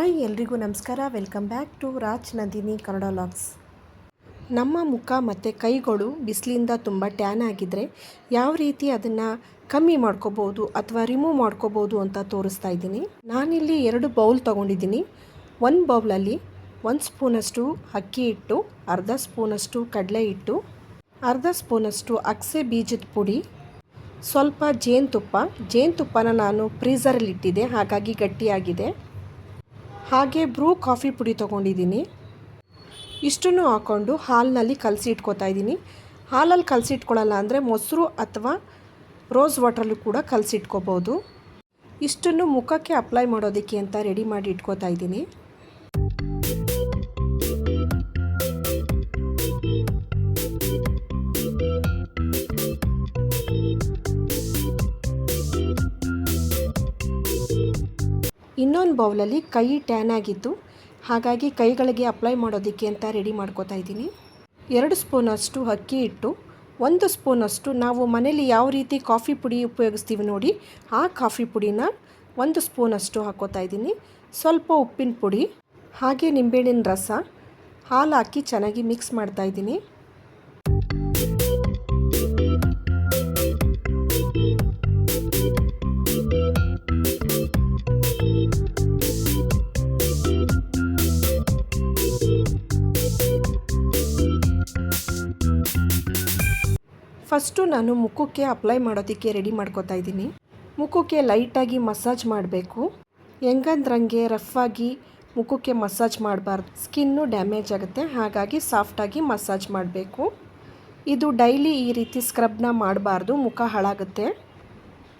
Hi, ಎಲ್ರಿಗೂ ನಮಸ್ಕಾರ. Welcome back to Raj Nandini Kannada logs ನಮ್ಮ ಮುಖ ಮತ್ತು ಕೈಗಳು ಬಿಸಿಲಿಂದ ತುಂಬ ಟ್ಯಾನ್ ಆಗಿದ್ದರೆ ಯಾವ ರೀತಿ ಅದನ್ನು ಕಮ್ಮಿ ಮಾಡ್ಕೋಬೋದು ಅಥವಾ ರಿಮೂವ್ ಮಾಡ್ಕೋಬೋದು ಅಂತ ತೋರಿಸ್ತಾ ಇದ್ದೀನಿ. ನಾನಿಲ್ಲಿ ಎರಡು ಬೌಲ್ ತೊಗೊಂಡಿದ್ದೀನಿ. ಒಂದು ಬೌಲಲ್ಲಿ ಒಂದು ಸ್ಪೂನಷ್ಟು ಅಕ್ಕಿ ಹಿಟ್ಟು, ಅರ್ಧ ಸ್ಪೂನಷ್ಟು ಕಡಲೆ ಹಿಟ್ಟು, ಅರ್ಧ ಸ್ಪೂನಷ್ಟು ಅಗಸೆ ಬೀಜದ ಪುಡಿ, ಸ್ವಲ್ಪ ಜೇನುತುಪ್ಪ. ಜೇನುತುಪ್ಪನ ನಾನು ಫ್ರೀಸರಲ್ಲಿ ಇಟ್ಟಿದ್ದೆ ಹಾಗಾಗಿ ಗಟ್ಟಿಯಾಗಿದೆ. ಹಾಗೆ ಬ್ರೂ ಕಾಫಿ ಪುಡಿ ತೊಗೊಂಡಿದ್ದೀನಿ. ಇಷ್ಟನ್ನು ಹಾಕ್ಕೊಂಡು ಹಾಲಿನಲ್ಲಿ ಕಲಸಿ ಇಟ್ಕೊತಾ ಇದ್ದೀನಿ. ಹಾಲಲ್ಲಿ ಕಲಸಿ ಇಟ್ಕೊಳ್ಳಲ್ಲ ಅಂದರೆ ಮೊಸರು ಅಥವಾ ರೋಸ್ ವಾಟ್ರಲ್ಲೂ ಕೂಡ ಕಲಸಿ ಇಟ್ಕೋಬೋದು. ಇಷ್ಟನ್ನು ಮುಖಕ್ಕೆ ಅಪ್ಲೈ ಮಾಡೋದಕ್ಕೆ ಅಂತ ರೆಡಿ ಮಾಡಿ ಇಟ್ಕೋತಾ ಇದ್ದೀನಿ. ಇನ್ನೊಂದು ಬೌಲಲ್ಲಿ ಕೈ ಟ್ಯಾನ್ ಆಗಿದ್ದು, ಹಾಗಾಗಿ ಕೈಗಳಿಗೆ ಅಪ್ಲೈ ಮಾಡೋದಕ್ಕೆ ಅಂತ ರೆಡಿ ಮಾಡ್ಕೋತಾ ಇದ್ದೀನಿ. ಎರಡು ಸ್ಪೂನಷ್ಟು ಅಕ್ಕಿ ಹಿಟ್ಟು, ಒಂದು ಸ್ಪೂನಷ್ಟು ನಾವು ಮನೇಲಿ ಯಾವ ರೀತಿ ಕಾಫಿ ಪುಡಿ ಉಪಯೋಗಿಸ್ತೀವಿ ನೋಡಿ, ಆ ಕಾಫಿ ಪುಡಿನ ಒಂದು ಸ್ಪೂನಷ್ಟು ಹಾಕೋತಾ ಇದ್ದೀನಿ. ಸ್ವಲ್ಪ ಉಪ್ಪಿನ ಪುಡಿ, ಹಾಗೆ ನಿಂಬೆಹಣ್ಣಿನ ರಸ, ಹಾಲು ಹಾಕಿ ಚೆನ್ನಾಗಿ ಮಿಕ್ಸ್ ಮಾಡ್ತಾ ಇದ್ದೀನಿ. ಫಸ್ಟು ನಾನು ಮುಖಕ್ಕೆ ಅಪ್ಲೈ ಮಾಡೋದಕ್ಕೆ ರೆಡಿ ಮಾಡ್ಕೋತಾ ಇದ್ದೀನಿ. ಮುಖಕ್ಕೆ ಲೈಟಾಗಿ ಮಸಾಜ್ ಮಾಡಬೇಕು. ಹೆಂಗಂದ್ರಂಗೆ ರಫ್ ಆಗಿ ಮುಖಕ್ಕೆ ಮಸಾಜ್ ಮಾಡಬಾರ್ದು. ಸ್ಕಿನ್ನು ಡ್ಯಾಮೇಜ್ ಆಗುತ್ತೆ, ಹಾಗಾಗಿ ಸಾಫ್ಟಾಗಿ ಮಸಾಜ್ ಮಾಡಬೇಕು. ಇದು ಡೈಲಿ ಈ ರೀತಿ ಸ್ಕ್ರಬ್ನ ಮಾಡಬಾರ್ದು, ಮುಖ ಹಾಳಾಗುತ್ತೆ.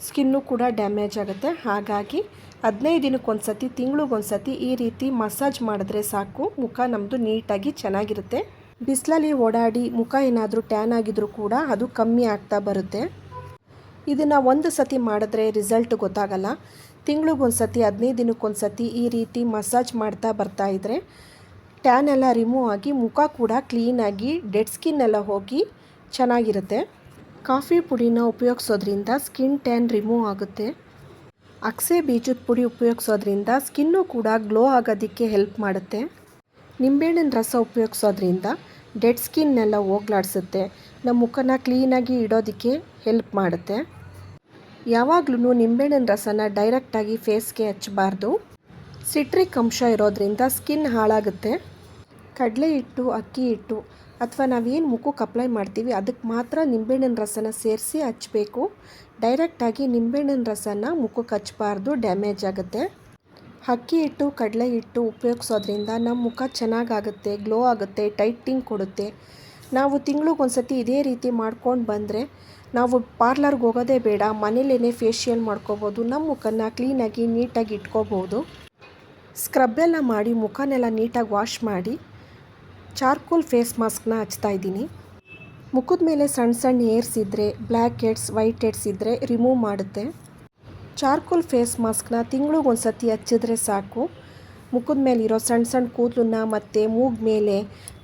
ಸ್ಕಿನ್ನು ಕೂಡ ಡ್ಯಾಮೇಜ್ ಆಗುತ್ತೆ, ಹಾಗಾಗಿ ಹದಿನೈದು ದಿನಕ್ಕೊಂದು ಸತಿ ತಿಂಗಳಿಗೊಂದು ಸತಿ ಈ ರೀತಿ ಮಸಾಜ್ ಮಾಡಿದ್ರೆ ಸಾಕು, ಮುಖ ನಮ್ಮದು ನೀಟಾಗಿ ಚೆನ್ನಾಗಿರುತ್ತೆ. ಬಿಸಿಲಲ್ಲಿ ಓಡಾಡಿ ಮುಖ ಏನಾದರೂ ಟ್ಯಾನ್ ಆಗಿದ್ರೂ ಕೂಡ ಅದು ಕಮ್ಮಿ ಆಗ್ತಾ ಬರುತ್ತೆ. ಇದನ್ನು ಒಂದು ಸತಿ ಮಾಡಿದ್ರೆ ರಿಸಲ್ಟ್ ಗೊತ್ತಾಗಲ್ಲ. ತಿಂಗಳಿಗೊಂದು ಸತಿ ಹದಿನೈದು ದಿನಕ್ಕೊಂದು ಸತಿ ಈ ರೀತಿ ಮಸಾಜ್ ಮಾಡ್ತಾ ಬರ್ತಾ ಇದ್ದರೆ ಟ್ಯಾನ್ ಎಲ್ಲ ರಿಮೂವ್ ಆಗಿ ಮುಖ ಕೂಡ ಕ್ಲೀನಾಗಿ ಡೆಡ್ ಸ್ಕಿನ್ ಎಲ್ಲ ಹೋಗಿ ಚೆನ್ನಾಗಿರುತ್ತೆ. ಕಾಫಿ ಪುಡಿನ ಉಪಯೋಗಿಸೋದ್ರಿಂದ ಸ್ಕಿನ್ ಟ್ಯಾನ್ ರಿಮೂವ್ ಆಗುತ್ತೆ. ಅಕ್ಸೆ ಬೀಜದ ಪುಡಿ ಉಪಯೋಗಿಸೋದ್ರಿಂದ ಸ್ಕಿನ್ನು ಕೂಡ ಗ್ಲೋ ಆಗೋದಕ್ಕೆ ಹೆಲ್ಪ್ ಮಾಡುತ್ತೆ. ನಿಂಬೆಹಣ್ಣಿನ ರಸ ಉಪಯೋಗಿಸೋದ್ರಿಂದ ಡೆಡ್ ಸ್ಕಿನ್ನೆಲ್ಲ ಹೋಗ್ಲಾಡ್ಸುತ್ತೆ. ನಮ್ಮ ಮುಖನ ಕ್ಲೀನಾಗಿ ಇಡೋದಕ್ಕೆ ಹೆಲ್ಪ್ ಮಾಡುತ್ತೆ. ಯಾವಾಗಲೂ ನಿಂಬೆಹಣ್ಣಿನ ರಸನ ಡೈರೆಕ್ಟಾಗಿ ಫೇಸ್ಗೆ ಹಚ್ಚಬಾರ್ದು. ಸಿಟ್ರಿಕ್ ಅಂಶ ಇರೋದ್ರಿಂದ ಸ್ಕಿನ್ ಹಾಳಾಗುತ್ತೆ. ಕಡಲೆ ಹಿಟ್ಟು, ಅಕ್ಕಿ ಹಿಟ್ಟು ಅಥವಾ ನಾವೇನು ಮುಖಕ್ಕೆ ಅಪ್ಲೈ ಮಾಡ್ತೀವಿ ಅದಕ್ಕೆ ಮಾತ್ರ ನಿಂಬೆಹಣ್ಣಿನ ರಸನ ಸೇರಿಸಿ ಹಚ್ಚಬೇಕು. ಡೈರೆಕ್ಟಾಗಿ ನಿಂಬೆಹಣ್ಣಿನ ರಸನ ಮುಖಕ್ಕೆ ಹಚ್ಚಬಾರ್ದು, ಡ್ಯಾಮೇಜ್ ಆಗುತ್ತೆ. ಅಕ್ಕಿ ಹಿಟ್ಟು ಕಡಲೆ ಹಿಟ್ಟು ಉಪಯೋಗಿಸೋದ್ರಿಂದ ನಮ್ಮ ಮುಖ ಚೆನ್ನಾಗಾಗುತ್ತೆ ಗ್ಲೋ ಆಗುತ್ತೆ ಟೈಟಿಂಗ್ ಕೊಡುತ್ತೆ. ನಾವು ತಿಂಗಳಿಗೊಂದ್ಸತಿ ಇದೇ ರೀತಿ ಮಾಡ್ಕೊಂಡು ಬಂದರೆ ನಾವು ಪಾರ್ಲರ್ಗೆ ಹೋಗೋದೇ ಬೇಡ ಮನೇಲೇ ಫೇಶಿಯಲ್ ಮಾಡ್ಕೋಬೋದು ನಮ್ಮ ಮುಖನ ಕ್ಲೀನಾಗಿ ನೀಟಾಗಿ ಇಟ್ಕೋಬೋದು. ಸ್ಕ್ರಬ್ಬೆಲ್ಲ ಮಾಡಿ, ಮುಖನೆಲ್ಲ ನೀಟಾಗಿ ವಾಶ್ ಮಾಡಿ ಚಾರ್ಕೋಲ್ ಫೇಸ್ ಮಾಸ್ಕ್ನ ಹಚ್ತಾ ಇದ್ದೀನಿ. ಮುಖದ ಮೇಲೆ ಸಣ್ಣ ಸಣ್ಣ ಏರ್ಸ್ ಇದ್ದರೆ ಬ್ಲ್ಯಾಕ್ ಹೆಡ್ಸ್ ವೈಟ್ ಹೆಡ್ಸ್ ಇದ್ದರೆ ರಿಮೂವ್ ಮಾಡುತ್ತೆ. ಚಾರ್ಕೋಲ್ ಫೇಸ್ ಮಾಸ್ಕ್ನ ತಿಂಗಳಿಗೊಂದು ಸತಿ ಹಚ್ಚಿದ್ರೆ ಸಾಕು. ಮುಖದ ಮೇಲೆ ಇರೋ ಸಣ್ಣ ಸಣ್ಣ ಕೂದಲನ್ನ ಮತ್ತು ಮೂಗ್ ಮೇಲೆ,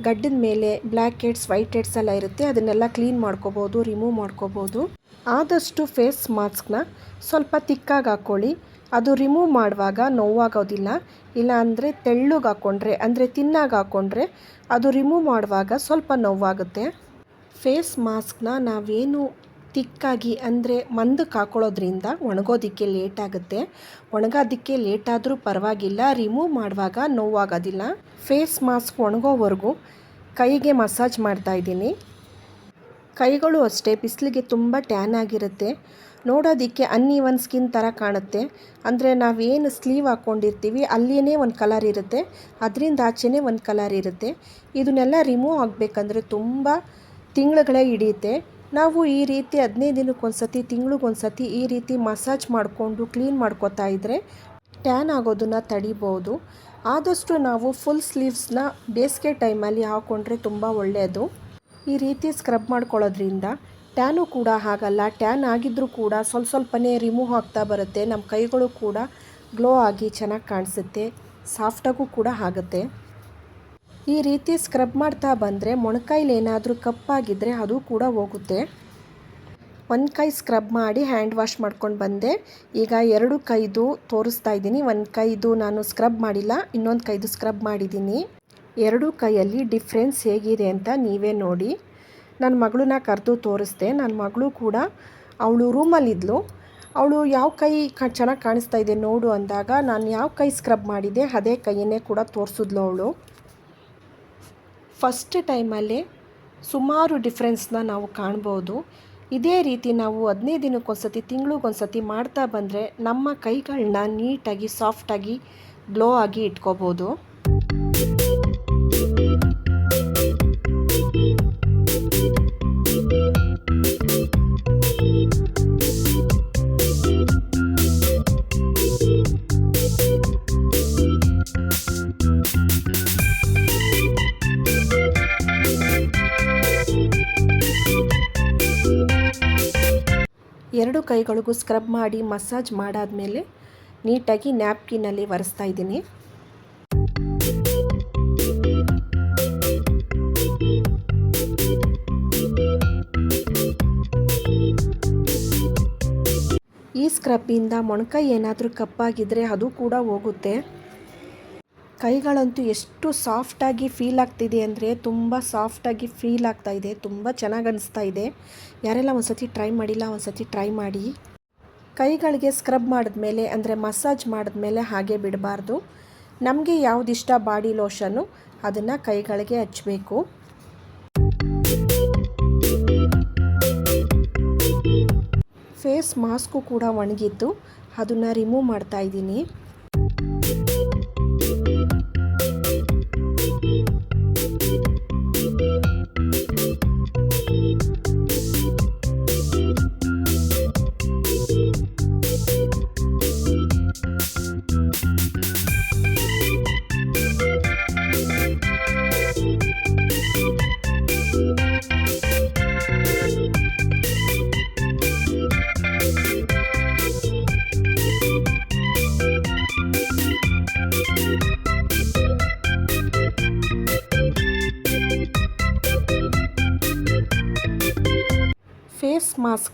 ಗಡ್ಡದ ಮೇಲೆ ಬ್ಲ್ಯಾಕ್ ಹೆಡ್ಸ್, ವೈಟ್ ಹೆಡ್ಸ್ ಎಲ್ಲ ಇರುತ್ತೆ. ಅದನ್ನೆಲ್ಲ ಕ್ಲೀನ್ ಮಾಡ್ಕೋಬೋದು, ರಿಮೂವ್ ಮಾಡ್ಕೋಬೋದು. ಆದಷ್ಟು ಫೇಸ್ ಮಾಸ್ಕ್ನ ಸ್ವಲ್ಪ ತಿಕ್ಕಾಗಿ ಹಾಕ್ಕೊಳ್ಳಿ ಅದು ರಿಮೂವ್ ಮಾಡುವಾಗ ನೋವಾಗೋದಿಲ್ಲ. ಇಲ್ಲ ಅಂದರೆ ತೆಳ್ಳಗೆ ಹಾಕ್ಕೊಂಡ್ರೆ ಅಂದರೆ ತಿನ್ನಾಗಿ ಹಾಕ್ಕೊಂಡ್ರೆ ಅದು ರಿಮೂವ್ ಮಾಡುವಾಗ ಸ್ವಲ್ಪ ನೋವಾಗುತ್ತೆ. ಫೇಸ್ ಮಾಸ್ಕ್ನ ನಾವೇನು ತಿಕ್ಕಾಗಿ ಅಂದರೆ ಮಂದು ಹಾಕೊಳ್ಳೋದ್ರಿಂದ ಒಣಗೋದಕ್ಕೆ ಲೇಟ್ ಆಗುತ್ತೆ. ಒಣಗೋದಕ್ಕೆ ಲೇಟ್ ಆದರೂ ಪರವಾಗಿಲ್ಲ. ರಿಮೂವ್ ಮಾಡುವಾಗ ನೋವಾಗೋದಿಲ್ಲ. ಫೇಸ್ ಮಾಸ್ಕ್ ಒಣಗೋವರೆಗೂ ಕೈಗೆ ಮಸಾಜ್ ಮಾಡ್ತಾ ಇದ್ದೀನಿ. ಕೈಗಳು ಅಷ್ಟೇ, ಬಿಸಿಲಿಗೆ ತುಂಬ ಟ್ಯಾನ್ ಆಗಿರುತ್ತೆ. ನೋಡೋದಕ್ಕೆ ಅನ್ಇವನ್ ಸ್ಕಿನ್ ಥರ ಕಾಣುತ್ತೆ. ಅಂದರೆ ನಾವೇನು ಸ್ಲೀವ್ ಹಾಕ್ಕೊಂಡಿರ್ತೀವಿ ಅಲ್ಲಿಯೇ ಒಂದು ಕಲರ್ ಇರುತ್ತೆ. ಅದರಿಂದ ಆಚೆನೇ ಒಂದು ಕಲರ್ ಇರುತ್ತೆ. ಇದನ್ನೆಲ್ಲ ರಿಮೂವ್ ಆಗಬೇಕಂದ್ರೆ ತುಂಬ ತಿಂಗಳುಗಳೇ ಹಿಡಿಯುತ್ತೆ. ನಾವು ಈ ರೀತಿ ಹದಿನೈದು ದಿನಕ್ಕೊಂದು ಸತಿ ತಿಂಗಳಿಗೊಂದು ಸತಿ ಈ ರೀತಿ ಮಸಾಜ್ ಮಾಡಿಕೊಂಡು ಕ್ಲೀನ್ ಮಾಡ್ಕೋತಾ ಇದ್ದರೆ ಟ್ಯಾನ್ ಆಗೋದನ್ನು ತಡಿಬೋದು. ಆದಷ್ಟು ನಾವು ಫುಲ್ ಸ್ಲೀವ್ಸ್ನ ಬೇಸಿಗೆ ಟೈಮಲ್ಲಿ ಹಾಕ್ಕೊಂಡ್ರೆ ತುಂಬ ಒಳ್ಳೆಯದು ಈ ರೀತಿ ಸ್ಕ್ರಬ್ ಮಾಡ್ಕೊಳ್ಳೋದ್ರಿಂದ ಟ್ಯಾನು ಕೂಡ ಆಗಲ್ಲ ಟ್ಯಾನ್ ಆಗಿದ್ದರೂ ಕೂಡ ಸ್ವಲ್ಪ ಸ್ವಲ್ಪನೇ ರಿಮೂವ್ ಆಗ್ತಾ ಬರುತ್ತೆ. ನಮ್ಮ ಕೈಗಳು ಕೂಡ ಗ್ಲೋ ಆಗಿ ಚೆನ್ನಾಗಿ ಕಾಣಿಸುತ್ತೆ. ಸಾಫ್ಟಾಗೂ ಕೂಡ ಆಗುತ್ತೆ. ಈ ರೀತಿ ಸ್ಕ್ರಬ್ ಮಾಡ್ತಾ ಬಂದರೆ ಮೊಣಕೈಲಿ ಏನಾದರೂ ಕಪ್ಪಾಗಿದ್ದರೆ ಅದು ಕೂಡ ಹೋಗುತ್ತೆ. ಒಂದು ಕೈ ಸ್ಕ್ರಬ್ ಮಾಡಿ ಹ್ಯಾಂಡ್ ವಾಶ್ ಮಾಡ್ಕೊಂಡು ಬಂದೆ. ಈಗ ಎರಡು ಕೈದು ತೋರಿಸ್ತಾ ಇದ್ದೀನಿ. ಒಂದು ಕೈದು ನಾನು ಸ್ಕ್ರಬ್ ಮಾಡಿಲ್ಲ, ಇನ್ನೊಂದು ಕೈದು ಸ್ಕ್ರಬ್ ಮಾಡಿದ್ದೀನಿ. ಎರಡು ಕೈಯಲ್ಲಿ ಡಿಫ್ರೆನ್ಸ್ ಹೇಗಿದೆ ಅಂತ ನೀವೇ ನೋಡಿ. ನನ್ನ ಮಗಳನ್ನ ಕರೆದು ತೋರಿಸ್ದೆ. ನನ್ನ ಮಗಳು ಕೂಡ ಅವಳು ರೂಮಲ್ಲಿದ್ಲು ಅವಳು ಯಾವ ಕೈ ಕ, ಚೆನ್ನಾಗಿ ಕಾಣಿಸ್ತಾ ಇದೆ ನೋಡು ಅಂದಾಗ ನಾನು ಯಾವ ಕೈ ಸ್ಕ್ರಬ್ ಮಾಡಿದೆ, ಅದೇ ಕೈಯನ್ನೇ ಕೂಡ ತೋರಿಸಿದ್ಲು ಅವಳು. ಫಸ್ಟ್ ಟೈಮಲ್ಲೇ ಸುಮಾರು ಡಿಫ್ರೆನ್ಸ್ನ ನಾವು ಕಾಣ್ಬೋದು. ಇದೇ ರೀತಿ ನಾವು ಹದಿನೈದು ದಿನಕ್ಕೊಂದ್ಸತಿ, ತಿಂಗಳಿಗೊಂದ್ಸತಿ ಮಾಡ್ತಾ ಬಂದರೆ ನಮ್ಮ ಕೈಗಳನ್ನ ನೀಟಾಗಿ ಸಾಫ್ಟಾಗಿ ಗ್ಲೋ ಆಗಿ ಇಟ್ಕೋಬೋದು. ಕೈಗಳಿಗೂ ಸ್ಕ್ರಬ್ ಮಾಡಿ ಮಸಾಜ್ ಮಾಡಾದಮೇಲೆ ನೀಟಾಗಿ ನ್ಯಾಪ್ಕಿನಲ್ಲಿ ಒರೆಸ್ತಾ ಇದ್ದೀನಿ. ಈ ಸ್ಕ್ರಬ್ಬಿಂದ ಮೊಣಕೈ ಏನಾದರೂ ಕಪ್ಪಾಗಿದ್ದರೆ ಅದು ಕೂಡ ಹೋಗುತ್ತೆ. ಕೈಗಳಂತೂ ಎಷ್ಟು ಸಾಫ್ಟಾಗಿ ಫೀಲ್ ಆಗ್ತಿದೆ ಅಂದರೆ ತುಂಬ ಸಾಫ್ಟಾಗಿ ಫೀಲ್ ಆಗ್ತಾ ಇದೆ, ತುಂಬ ಚೆನ್ನಾಗಿ ಅನಿಸ್ತಾ ಇದೆ. ಯಾರೆಲ್ಲ ಒಂದು ಸತಿ ಟ್ರೈ ಮಾಡಿಲ್ಲ ಒಂದು ಸತಿ ಟ್ರೈ ಮಾಡಿ. ಕೈಗಳಿಗೆ ಸ್ಕ್ರಬ್ ಮಾಡಿದ್ಮೇಲೆ ಅಂದರೆ ಮಸಾಜ್ ಮಾಡಿದ್ಮೇಲೆ ಹಾಗೆ ಬಿಡಬಾರ್ದು. ನಮಗೆ ಯಾವುದಿಷ್ಟ ಬಾಡಿ ಲೋಷನ್ನು ಅದನ್ನು ಕೈಗಳಿಗೆ ಹಚ್ಚಬೇಕು ಫೇಸ್ ಮಾಸ್ಕು ಕೂಡ ಒಣಗಿದ್ದು, ಅದನ್ನು ರಿಮೂವ್ ಮಾಡ್ತಾ ಇದ್ದೀನಿ.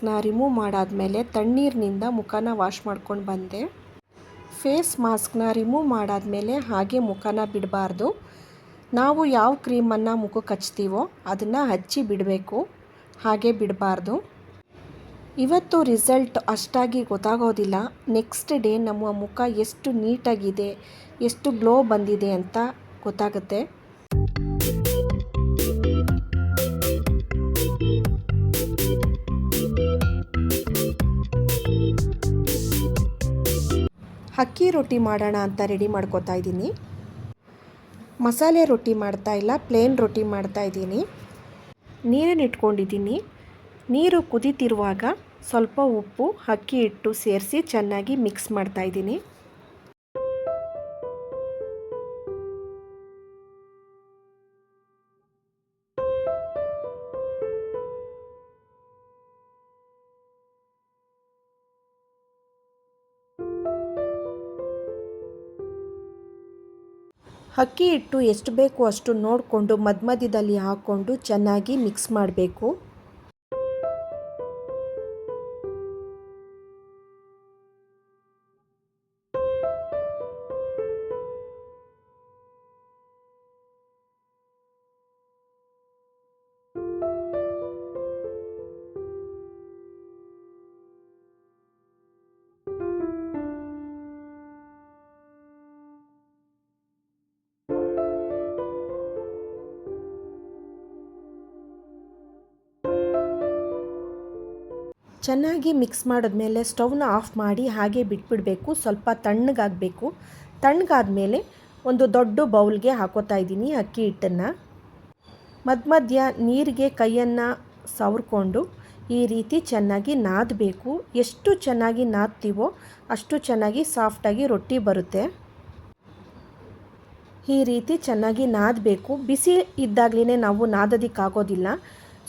ಮಾಸ್ಕ್ನ ರಿಮೂವ್ ಮಾಡಾದಮೇಲೆ ತಣ್ಣೀರಿನಿಂದ ಮುಖನ ವಾಶ್ ಮಾಡ್ಕೊಂಡು ಬಂದೆ. ಫೇಸ್ ಮಾಸ್ಕ್ನ ರಿಮೂವ್ ಮಾಡಾದಮೇಲೆ ಹಾಗೆ ಮುಖನ ಬಿಡಬಾರ್ದು. ನಾವು ಯಾವ ಕ್ರೀಮನ್ನು ಮುಖಕ್ಕೆ ಹಚ್ತೀವೋ ಅದನ್ನು ಹಚ್ಚಿ ಬಿಡಬೇಕು. ಹಾಗೆ ಬಿಡಬಾರ್ದು. ಇವತ್ತು ರಿಸಲ್ಟ್ ಅಷ್ಟಾಗಿ ಗೊತ್ತಾಗೋದಿಲ್ಲ. ನೆಕ್ಸ್ಟ್ ಡೇ ನಮ್ಮ ಮುಖ ಎಷ್ಟು ನೀಟಾಗಿದೆ ಎಷ್ಟು ಗ್ಲೋ ಬಂದಿದೆ ಅಂತ ಗೊತ್ತಾಗುತ್ತೆ. ಅಕ್ಕಿ ರೊಟ್ಟಿ ಮಾಡೋಣ ಅಂತ ರೆಡಿ ಮಾಡ್ಕೋತಾ ಇದ್ದೀನಿ. ಮಸಾಲೆ ರೊಟ್ಟಿ ಮಾಡ್ತಾ ಇಲ್ಲ ಪ್ಲೇನ್ ರೊಟ್ಟಿ ಮಾಡ್ತಾ ಇದ್ದೀನಿ. ನೀರನ್ನು ಇಟ್ಕೊಂಡಿದ್ದೀನಿ. ನೀರು ಕುದೀತಿರುವಾಗ ಸ್ವಲ್ಪ ಉಪ್ಪು, ಅಕ್ಕಿ ಹಿಟ್ಟು ಸೇರಿಸಿ ಚೆನ್ನಾಗಿ ಮಿಕ್ಸ್ ಮಾಡ್ತಾ ಅಕ್ಕಿ ಹಿಟ್ಟು ಎಷ್ಟು ಬೇಕು ಅಷ್ಟು ನೋಡಿಕೊಂಡು ಮಧ್ಯ ಮಧ್ಯದಲ್ಲಿ ಹಾಕ್ಕೊಂಡು ಚೆನ್ನಾಗಿ ಮಿಕ್ಸ್ ಮಾಡಬೇಕು. ಚೆನ್ನಾಗಿ ಮಿಕ್ಸ್ ಮಾಡಿದ್ಮೇಲೆ ಸ್ಟವ್ನ ಆಫ್ ಮಾಡಿ ಹಾಗೆ ಬಿಟ್ಬಿಡಬೇಕು, ಸ್ವಲ್ಪ ತಣ್ಣಗಾಗಬೇಕು. ತಣ್ಣಗಾದ್ಮೇಲೆ ಒಂದು ದೊಡ್ಡ ಬೌಲ್ಗೆ ಹಾಕೋತಾ ಇದ್ದೀನಿ ಅಕ್ಕಿ ಹಿಟ್ಟನ್ನು. ಮಧ್ಯ ಮಧ್ಯ ನೀರಿಗೆ ಕೈಯನ್ನು ಸವರ್ಕೊಂಡು ಈ ರೀತಿ ಚೆನ್ನಾಗಿ ನಾದಬೇಕು. ಎಷ್ಟು ಚೆನ್ನಾಗಿ ನಾದ್ತೀವೋ ಅಷ್ಟು ಚೆನ್ನಾಗಿ ಸಾಫ್ಟಾಗಿ ರೊಟ್ಟಿ ಬರುತ್ತೆ. ಈ ರೀತಿ ಚೆನ್ನಾಗಿ ನಾದಬೇಕು. ಬಿಸಿ ಇದ್ದಾಗಲೇ ನಾವು ನಾದೋದಕ್ಕಾಗೋದಿಲ್ಲ.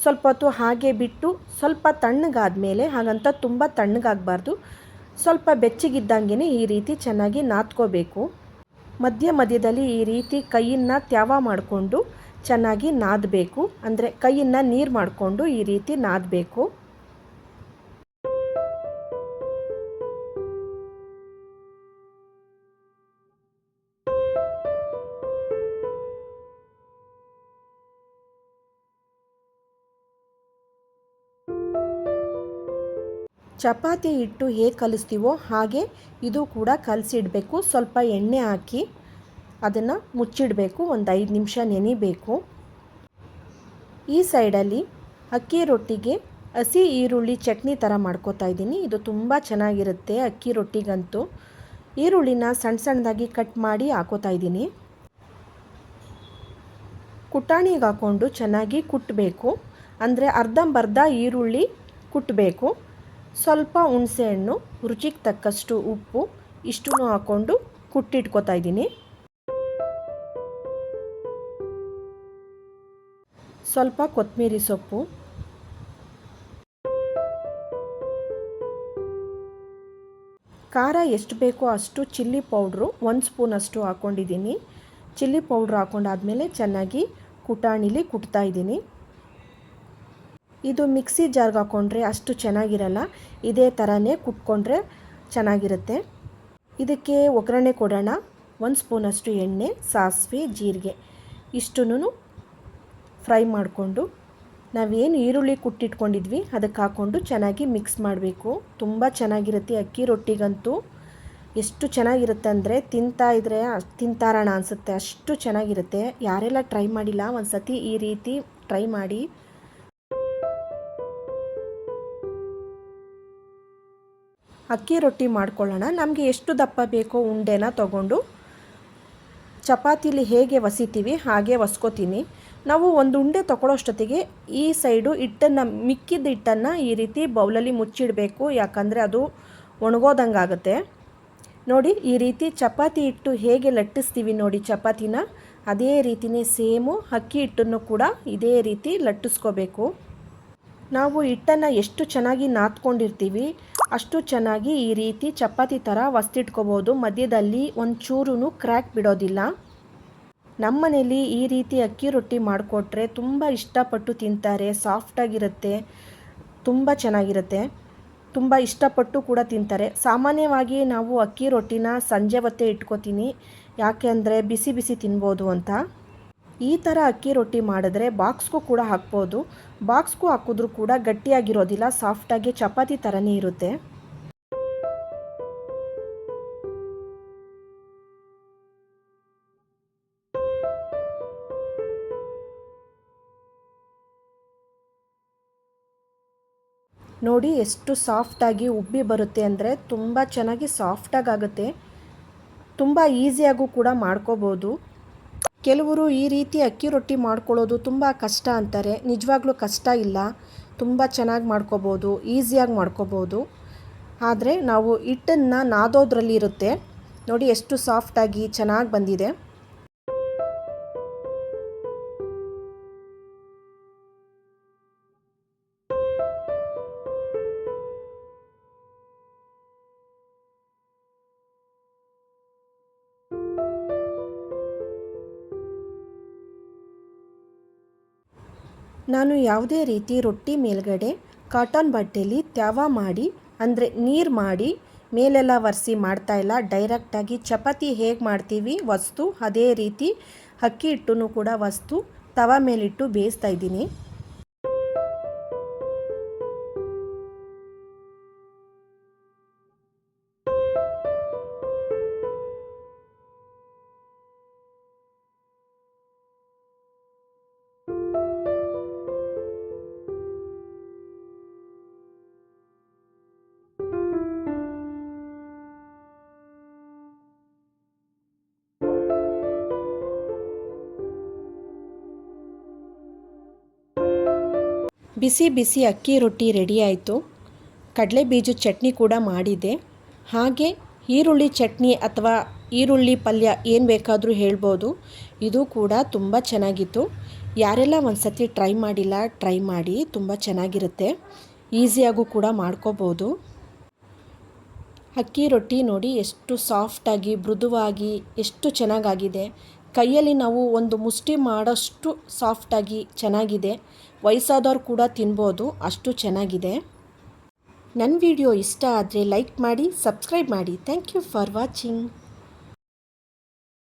ಸ್ವಲ್ಪ ಹೊತ್ತು ಹಾಗೆ ಬಿಟ್ಟು ಸ್ವಲ್ಪ ತಣ್ಣಗಾದ ಮೇಲೆ, ಹಾಗಂತ ತುಂಬ ತಣ್ಣಗಾಗಬಾರ್ದು. ಸ್ವಲ್ಪ ಬೆಚ್ಚಗಿದ್ದಂಗೆ ಈ ರೀತಿ ಚೆನ್ನಾಗಿ ನಾದ್ಕೋಬೇಕು. ಮಧ್ಯ ಮಧ್ಯದಲ್ಲಿ ಈ ರೀತಿ ಕೈಯನ್ನು ತ್ಯಾವ ಮಾಡಿಕೊಂಡು ಚೆನ್ನಾಗಿ ನಾದಬೇಕು. ಅಂದರೆ ಕೈಯನ್ನು ನೀರು ಮಾಡಿಕೊಂಡು ಈ ರೀತಿ ನಾದಬೇಕು. ಚಪಾತಿ ಹಿಟ್ಟು ಹೇಗೆ ಕಲಿಸ್ತೀವೋ ಹಾಗೆ ಇದು ಕೂಡ ಕಲಸಿಡಬೇಕು. ಸ್ವಲ್ಪ ಎಣ್ಣೆ ಹಾಕಿ ಅದನ್ನು ಮುಚ್ಚಿಡಬೇಕು. ಒಂದು ಐದು ನಿಮಿಷ ನೆನಿಬೇಕು. ಈ ಸೈಡಲ್ಲಿ ಅಕ್ಕಿ ರೊಟ್ಟಿಗೆ ಹಸಿ ಈರುಳ್ಳಿ ಚಟ್ನಿ ಥರ ಮಾಡ್ಕೋತಾ ಇದ್ದೀನಿ. ಇದು ತುಂಬ ಚೆನ್ನಾಗಿರುತ್ತೆ ಅಕ್ಕಿ ರೊಟ್ಟಿಗಂತೂ. ಈರುಳ್ಳಿನ ಸಣ್ಣ ಸಣ್ಣದಾಗಿ ಕಟ್ ಮಾಡಿ ಹಾಕೋತಾ ಇದ್ದೀನಿ. ಕುಟಾಣಿಗೆ ಹಾಕ್ಕೊಂಡು ಚೆನ್ನಾಗಿ ಕುಟ್ಟಬೇಕು ಅಂದರೆ ಅರ್ಧಂಬರ್ಧ ಈರುಳ್ಳಿ ಕುಟ್ಟಬೇಕು ಸ್ವಲ್ಪ ಹುಣಸೆಹಣ್ಣು ರುಚಿಗೆ ತಕ್ಕಷ್ಟು ಉಪ್ಪು ಇಷ್ಟನ್ನೂ ಹಾಕ್ಕೊಂಡು ಕುಟ್ಟಿಟ್ಕೋತಾ ಇದ್ದೀನಿ. ಸ್ವಲ್ಪ ಕೊತ್ತಂಬರಿ ಸೊಪ್ಪು. ಖಾರ ಎಷ್ಟು ಬೇಕೋ ಅಷ್ಟು ಚಿಲ್ಲಿ ಪೌಡ್ರು ಒಂದು ಸ್ಪೂನಷ್ಟು ಹಾಕ್ಕೊಂಡಿದ್ದೀನಿ ಚಿಲ್ಲಿ ಪೌಡ್ರ್ ಹಾಕ್ಕೊಂಡಾದ್ಮೇಲೆ ಚೆನ್ನಾಗಿ ಕುಟಾಣಿಲಿ ಕುಟ್ತಾ ಇದ್ದೀನಿ. ಇದು ಮಿಕ್ಸಿ ಜಾರ್ಗೆ ಹಾಕ್ಕೊಂಡ್ರೆ ಅಷ್ಟು ಚೆನ್ನಾಗಿರಲ್ಲ. ಇದೇ ಥರನೇ ಕುಟ್ಕೊಂಡ್ರೆ ಚೆನ್ನಾಗಿರುತ್ತೆ. ಇದಕ್ಕೆ ಒಗ್ಗರಣೆ ಕೊಡೋಣ. ಒಂದು ಸ್ಪೂನಷ್ಟು ಎಣ್ಣೆ, ಸಾಸಿವೆ, ಜೀರಿಗೆ ಇಷ್ಟನ್ನು ಫ್ರೈ ಮಾಡಿಕೊಂಡು ನಾವೇನು ಈರುಳ್ಳಿ ಕುಟ್ಟಿಟ್ಕೊಂಡಿದ್ವಿ ಅದಕ್ಕೆ ಹಾಕ್ಕೊಂಡು ಚೆನ್ನಾಗಿ ಮಿಕ್ಸ್ ಮಾಡಬೇಕು. ತುಂಬ ಚೆನ್ನಾಗಿರುತ್ತೆ ಅಕ್ಕಿ ರೊಟ್ಟಿಗಂತೂ. ಎಷ್ಟು ಚೆನ್ನಾಗಿರುತ್ತೆ ಅಂದರೆ ತಿಂತಾ ಇದ್ರೆ ತಿಂತಾರಣ ಅನಿಸುತ್ತೆ. ಅಷ್ಟು ಚೆನ್ನಾಗಿರುತ್ತೆ. ಯಾರೆಲ್ಲ ಟ್ರೈ ಮಾಡಿಲ್ಲ ಒಂದು ಸತಿ ಈ ರೀತಿ ಟ್ರೈ ಮಾಡಿ ಅಕ್ಕಿ ರೊಟ್ಟಿ ಮಾಡ್ಕೊಳ್ಳೋಣ. ನಮಗೆ ಎಷ್ಟು ದಪ್ಪ ಬೇಕೋ ಉಂಡೆನ ತಗೊಂಡು ಚಪಾತಿಲಿ ಹೇಗೆ ಒಸಿತೀವಿ ಹಾಗೆ ಒಸ್ಕೋತೀನಿ. ನಾವು ಒಂದು ಉಂಡೆ ತೊಗೊಳ್ಳೋಷ್ಟೊತ್ತಿಗೆ ಈ ಸೈಡು ಹಿಟ್ಟನ್ನು, ಮಿಕ್ಕಿದ ಹಿಟ್ಟನ್ನು ಈ ರೀತಿ ಬೌಲಲ್ಲಿ ಮುಚ್ಚಿಡಬೇಕು. ಯಾಕಂದರೆ ಅದು ಒಣಗೋದಂಗೆ ಆಗುತ್ತೆ. ನೋಡಿ, ಈ ರೀತಿ ಚಪಾತಿ ಹಿಟ್ಟು ಹೇಗೆ ಲಟ್ಟಿಸ್ತೀವಿ ನೋಡಿ ಚಪಾತಿನ. ಅದೇ ರೀತಿಯೇ ಸೇಮು ಅಕ್ಕಿ ಹಿಟ್ಟನ್ನು ಕೂಡ ಇದೇ ರೀತಿ ಲಟ್ಟಿಸ್ಕೋಬೇಕು. ನಾವು ಹಿಟ್ಟನ್ನು ಎಷ್ಟು ಚೆನ್ನಾಗಿ ನಾದ್ಕೊಂಡಿರ್ತೀವಿ, ಅಷ್ಟು ಚೆನ್ನಾಗಿ ಈ ರೀತಿ ಚಪಾತಿ ಥರ ವಸ್ತಿಟ್ಕೋಬೋದು ಮಧ್ಯದಲ್ಲಿ ಒಂಚೂರು ಕ್ರ್ಯಾಕ್ ಬಿಡೋದಿಲ್ಲ. ನಮ್ಮ ಮನೇಲಿ ಈ ರೀತಿ ಅಕ್ಕಿ ರೊಟ್ಟಿ ಮಾಡಿಕೊಟ್ರೆ ತುಂಬ ಇಷ್ಟಪಟ್ಟು ತಿಂತಾರೆ ಸಾಫ್ಟಾಗಿರುತ್ತೆ ತುಂಬ ಚೆನ್ನಾಗಿರುತ್ತೆ. ತುಂಬ ಇಷ್ಟಪಟ್ಟು ಕೂಡ ತಿಂತಾರೆ. ಸಾಮಾನ್ಯವಾಗಿ ನಾವು ಅಕ್ಕಿ ರೊಟ್ಟಿನ ಸಂಜೆ ಹೊತ್ತೇ ಇಟ್ಕೋತೀನಿ. ಯಾಕೆ ಅಂದರೆ ಬಿಸಿ ಬಿಸಿ ತಿನ್ಬೋದು ಅಂತ. ಈ ಥರ ಅಕ್ಕಿ ರೊಟ್ಟಿ ಮಾಡಿದ್ರೆ ಬಾಕ್ಸ್ಗೂ ಕೂಡ ಹಾಕ್ಬೋದು. ಬಾಕ್ಸ್ಗೂ ಹಾಕಿದ್ರೂ ಕೂಡ ಗಟ್ಟಿಯಾಗಿರೋದಿಲ್ಲ ಸಾಫ್ಟಾಗಿ ಚಪಾತಿ ಥರನೇ ಇರುತ್ತೆ. ನೋಡಿ ಎಷ್ಟು ಸಾಫ್ಟಾಗಿ ಉಬ್ಬಿ ಬರುತ್ತೆ ಅಂದರೆ ತುಂಬ ಚೆನ್ನಾಗಿ ಸಾಫ್ಟಾಗಿ ಆಗುತ್ತೆ. ತುಂಬ ಈಸಿಯಾಗೂ ಕೂಡ ಮಾಡ್ಕೋಬೋದು. ಕೆಲವರು ಈ ರೀತಿ ಅಕ್ಕಿ ರೊಟ್ಟಿ ಮಾಡ್ಕೊಳ್ಳೋದು ತುಂಬ ಕಷ್ಟ ಅಂತಾರೆ. ನಿಜವಾಗ್ಲೂ ಕಷ್ಟ ಇಲ್ಲ. ತುಂಬ ಚೆನ್ನಾಗಿ ಮಾಡ್ಕೋಬೋದು, ಈಸಿಯಾಗಿ ಮಾಡ್ಕೋಬೋದು. ಆದರೆ ನಾವು ಹಿಟ್ಟನ್ನು ನಾದೋದ್ರಲ್ಲಿ ಇರುತ್ತೆ. ನೋಡಿ ಎಷ್ಟು ಸಾಫ್ಟಾಗಿ ಚೆನ್ನಾಗಿ ಬಂದಿದೆ. ನಾನು ಯಾವುದೇ ರೀತಿ ರೊಟ್ಟಿ ಮೇಲ್ಗಡೆ ಕಾಟನ್ ಬಟ್ಟೆಯಲ್ಲಿ ತ್ಯಾವ ಮಾಡಿ, ಅಂದರೆ ನೀರು ಮಾಡಿ, ಮೇಲೆಲ್ಲ ಒರೆಸಿ ಮಾಡ್ತಾಯಿಲ್ಲ ಡೈರೆಕ್ಟಾಗಿ ಚಪಾತಿ ಹೇಗೆ ಮಾಡ್ತೀವಿ? ವಸ್ತು, ಅದೇ ರೀತಿ ಅಕ್ಕಿ ಹಿಟ್ಟನ್ನು ಕೂಡ ವಸ್ತು, ತವ ಮೇಲಿಟ್ಟು ಬೇಯಿಸ್ತಾ ಇದ್ದೀನಿ. ಬಿಸಿ ಬಿಸಿ ಅಕ್ಕಿ ರೊಟ್ಟಿ ರೆಡಿ ಆಯಿತು. ಕಡಲೆ ಬೀಜದ ಚಟ್ನಿ ಕೂಡ ಮಾಡಿದೆ. ಹಾಗೆ ಈರುಳ್ಳಿ ಚಟ್ನಿ ಅಥವಾ ಈರುಳ್ಳಿ ಪಲ್ಯ ಏನು ಬೇಕಾದರೂ ಹೇಳ್ಬೋದು. ಇದು ಕೂಡ ತುಂಬ ಚೆನ್ನಾಗಿತ್ತು. ಯಾರೆಲ್ಲ ಒಂದು ಸತಿ ಟ್ರೈ ಮಾಡಿಲ್ಲ ಟ್ರೈ ಮಾಡಿ ತುಂಬ ಚೆನ್ನಾಗಿರುತ್ತೆ. ಈಸಿಯಾಗೂ ಕೂಡ ಮಾಡ್ಕೋಬೋದು. ಅಕ್ಕಿ ರೊಟ್ಟಿ ನೋಡಿ ಎಷ್ಟು ಸಾಫ್ಟಾಗಿ ಮೃದುವಾಗಿ, ಎಷ್ಟು ಚೆನ್ನಾಗಾಗಿದೆ. ಕೈಯಲ್ಲಿ ನಾವು ಒಂದು ಮುಷ್ಟಿ ಮಾಡೋಷ್ಟು ಸಾಫ್ಟಾಗಿ ಚೆನ್ನಾಗಿದೆ. ವಯಸ್ಸಾದವ್ರು ಕೂಡ ತಿನ್ಬೋದು, ಅಷ್ಟು ಚೆನ್ನಾಗಿದೆ. ನನ್ನ ವಿಡಿಯೋ ಇಷ್ಟ ಆದರೆ ಲೈಕ್ ಮಾಡಿ, ಸಬ್ಸ್ಕ್ರೈಬ್ ಮಾಡಿ. Thank you for watching.